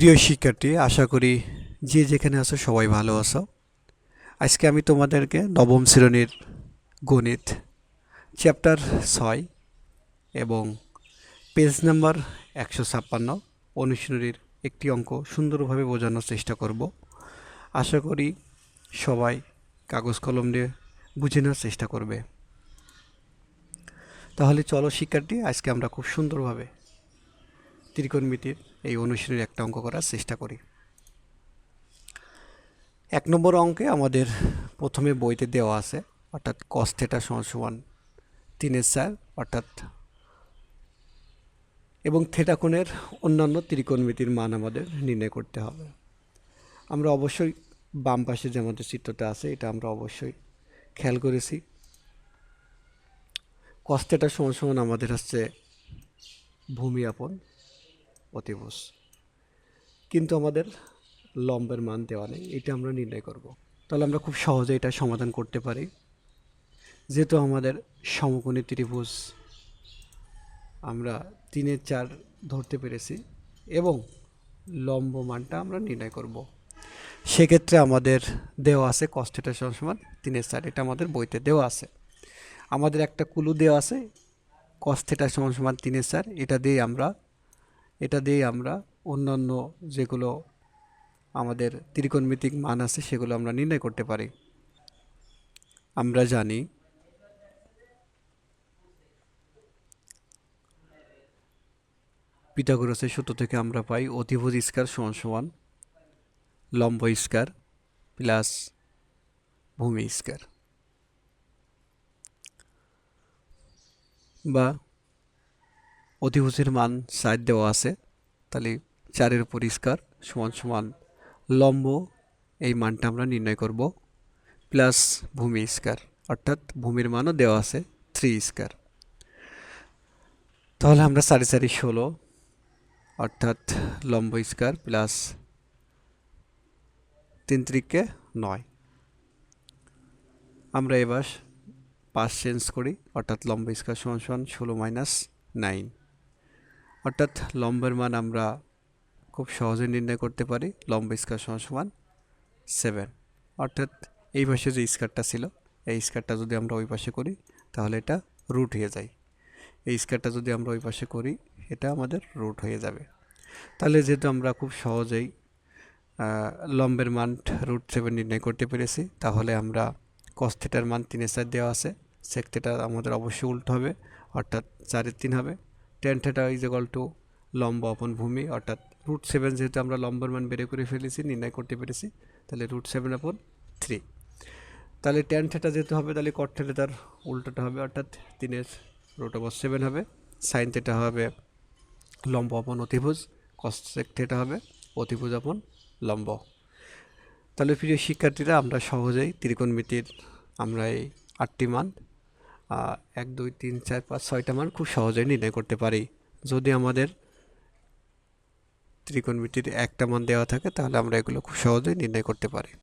প্রিয় শিক্ষার্থী, আশা করি যে যেখানে আছো সবাই ভালো আছো। আজকে আমি তোমাদেরকে নবম শ্রেণির গণিত চ্যাপ্টার ছয় এবং পেজ নাম্বার একশো ছাপ্পান্ন অনুশীলনীর একটি অঙ্ক সুন্দরভাবে বোঝানোর চেষ্টা করব। আশা করি সবাই কাগজ কলম দিয়ে বুঝে নেওয়ার চেষ্টা করবে। তাহলে চলো শিক্ষার্থী, আজকে আমরা খুব সুন্দরভাবে ত্রিকোণমিতির এই অনুশীলনের একটা অঙ্ক করার চেষ্টা করি। এক নম্বর অঙ্কে আমাদের প্রথমে বইতে দেওয়া আছে, অর্থাৎ কস থেটা সমান সমান তিনের চার, অর্থাৎ এবং থেটা কোণের অন্যান্য ত্রিকোণমিতির মান আমাদের নির্ণয় করতে হবে। আমরা অবশ্যই বাম পাশে যে আমাদের চিত্রটা আছে, এটা আমরা অবশ্যই খেয়াল করেছি। কস থেটা সমান সমান আমাদের হচ্ছে ভূমি আপন। অতিভুজ। কিন্তু আমাদের লম্বের মান দেওয়া নেই, এটা আমরা নির্ণয় করব। তাহলে আমরা খুব সহজে এটা সমাধান করতে পারি। যেহেতু আমাদের সমকোণী ত্রিভুজ আমরা তিনের চার ধরতে পেরেছি এবং লম্ব মানটা আমরা নির্ণয় করব। সেক্ষেত্রে আমাদের দেওয়া আছে কষ্টেটা সমান তিনের চার, এটা আমাদের বইতে দেওয়া আছে। আমাদের একটা কুলু দেওয়া আছে কস্থেটা সমান সমান তিনের চার, এটা দিয়ে আমরা এটা দিয়ে আমরা অন্যান্য যেগুলো আমাদের ত্রিকোণমিতিক মান আছে সেগুলো আমরা নির্ণয় করতে পারি। আমরা জানি পিথাগোরাসের সূত্র থেকে আমরা পাই অতিভুজ স্কার সমান সমান লম্ব স্কার প্লাস ভূমি স্কার বা অতিভুজের মান সাইড দেওয়া আছে। তাহলে চারের উপর স্কার সমান সমান লম্ব, এই মানটা আমরা নির্ণয় করব। প্লাস ভূমি স্কার অর্থাৎ ভূমির মানও দেওয়া আছে থ্রি স্কার তাহলে আমরা সাড়ে চারি ষোলো, অর্থাৎ লম্ব স্কার প্লাস তিন ত্রিককে নয়। আমরা এবার পাঁচ চেঞ্জ করি, অর্থাৎ লম্ব স্কার সমান সমান ষোলো মাইনাস নাইন অর্থাৎ লম্বের মান আমরা খুব সহজে নির্ণয় করতে পারি, লম্ব স্কার সমান সমান সেভেন অর্থাৎ এই পাশে যে স্কারটা ছিল, এই স্কারটা যদি আমরা ওই পাশে করি, তাহলে এটা রুট হয়ে যায়। এই স্কারটা যদি আমরা ওই পাশে করি, এটা আমাদের রুট হয়ে যাবে। তাহলে যেহেতু আমরা খুব সহজেই লম্বের মান রুট সেভেন নির্ণয় করতে পেরেছি, তাহলে আমরা কস্থেটার মান তিনের চার দেওয়া আছে। সেক আমাদের অবশ্যই উল্টো হবে, অর্থাৎ চারের তিন হবে। Ten theta is equal to লম্ব অপন ভূমি, অর্থাৎ রুট সেভেন যেহেতু আমরা লম্বের মান বেড়ে করে ফেলেছি, নির্ণয় করতে পেরেছি, তাহলে রুট সেভেন অপন থ্রি তাহলে টেন থেটা যেহেতু হবে, তাহলে কট থেটা তার উল্টোটা হবে, অর্থাৎ তিনের রুট অফ সেভেন হবে সাইন থেটা হবে লম্ব অপন অতিভুজ কসেক থেটা হবে অতিভুজ অপন লম্ব। তাহলে প্রিয় শিক্ষার্থীরা, আমরা সহজেই ত্রিকোণমিতির, আমরা এই আটটি মান এক, দুই, তিন, চার, পাঁচ, ছয়টা মান খুব সহজেই নির্ণয় করতে পারি। যদি আমাদের ত্রিকোণমিতির একটা মান দেওয়া থাকে, তাহলে আমরা এগুলো খুব সহজেই নির্ণয় করতে পারি।